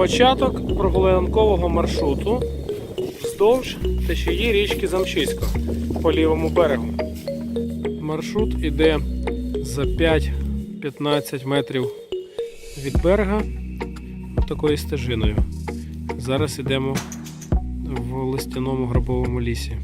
Початок прогулянкового маршруту вздовж течії річки Замшисько по лівому берегу. Маршрут іде за 5-15 метрів від берега такою стежиною. Зараз йдемо в листяному гробовому лісі.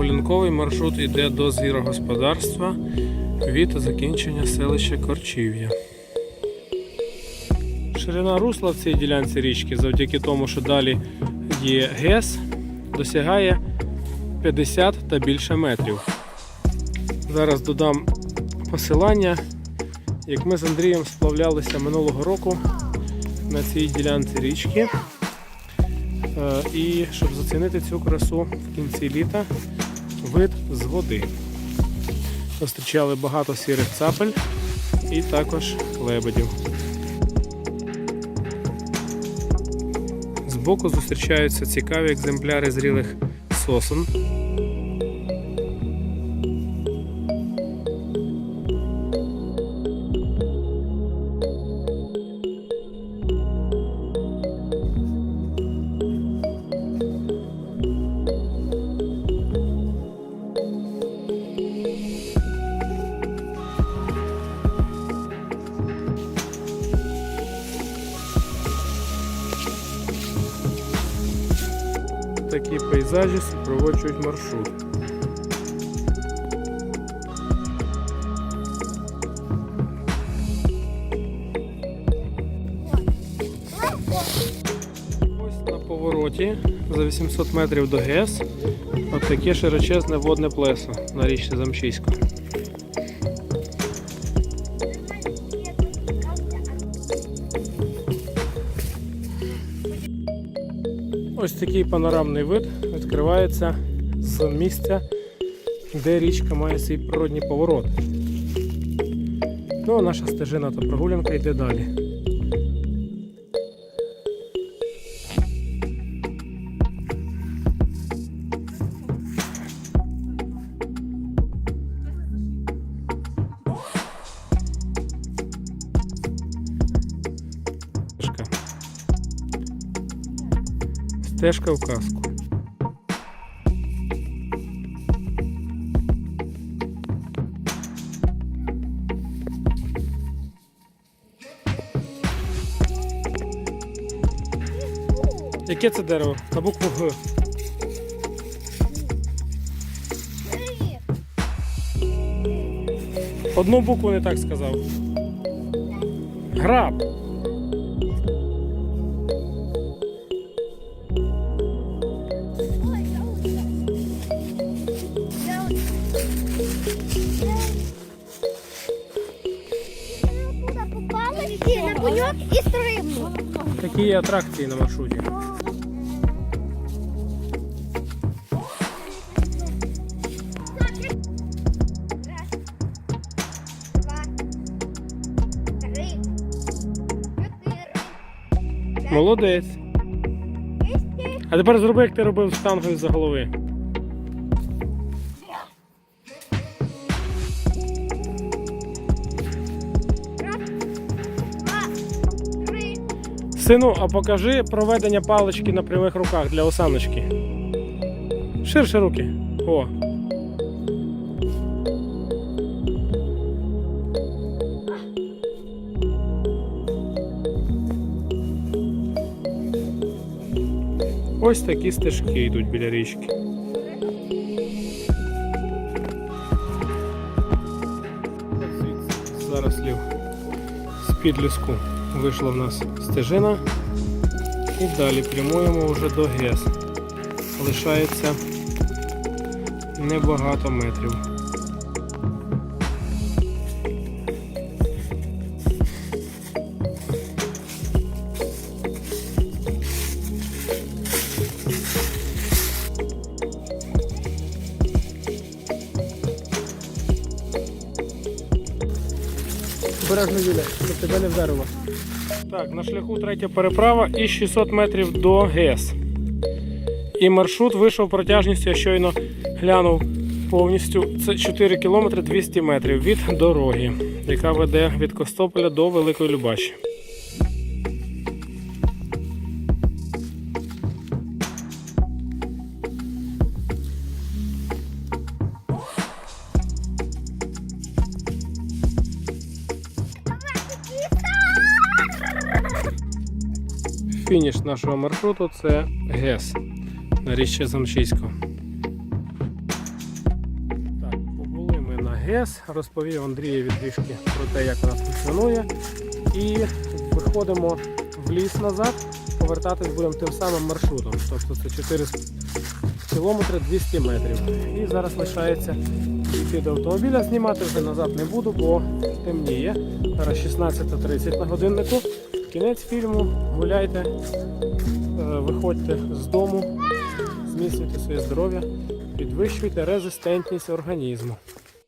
Прогулянковий маршрут йде до звірогосподарства від закінчення селища Корчів'я. Ширина русла в цій ділянці річки завдяки тому, що далі є ГЕС, досягає 50 та більше метрів. Зараз додам посилання, як ми з Андрієм сплавлялися минулого року на цій ділянці річки. Е, І щоб зацінити цю красу в кінці літа, вид з води. Зустрічали багато сірих цапель і також лебедів. Збоку зустрічаються цікаві екземпляри зрілих сосен. Такі пейзажі супроводжують маршрут. Ось на повороті за 800 метрів до ГЕС от таке широчезне водне плесо на річці Замшисько. Ось такий панорамний вид відкривається з місця, де річка має свій природній поворот. Ну а наша стежина та прогулянка йде далі. Стежка в казку. Яке це дерево? На букву Г. Одну букву не так сказав. Граб. На і стрибнули. Такі атракції на маршруті. Молодець. А тепер зроби, як ти робив штангою за голови. Сину, а покажи проведення палички на прямих руках для осаночки. Ширше руки. О. Ось такі стежки йдуть біля річки. Звідси з зарослів з-під ліску вийшла в нас стежина. І далі прямуємо вже до ГЕС. Лишається небагато метрів. Обережно Юля, щоб тебе не вдарило. Так, на шляху третя переправа і 600 метрів до ГЕС. І маршрут вийшов протяжністю, я щойно глянув повністю. Це 4 км 200 метрів від дороги, яка веде від Костополя до Великої Любаші. Фініш нашого маршруту це ГЕС на річці Замшиську. Так, побули ми на ГЕС, розповів Андрієві трішки про те, як вона функціонує. І виходимо в ліс назад, повертатись будемо тим самим маршрутом. Тобто це 4 кілометри 200 метрів. І зараз лишається йти до автомобіля, знімати вже назад не буду, бо темніє. Зараз 16.30 на годиннику. Кінець фільму, гуляйте, е, виходьте з дому, зміцнюйте своє здоров'я, підвищуйте резистентність організму.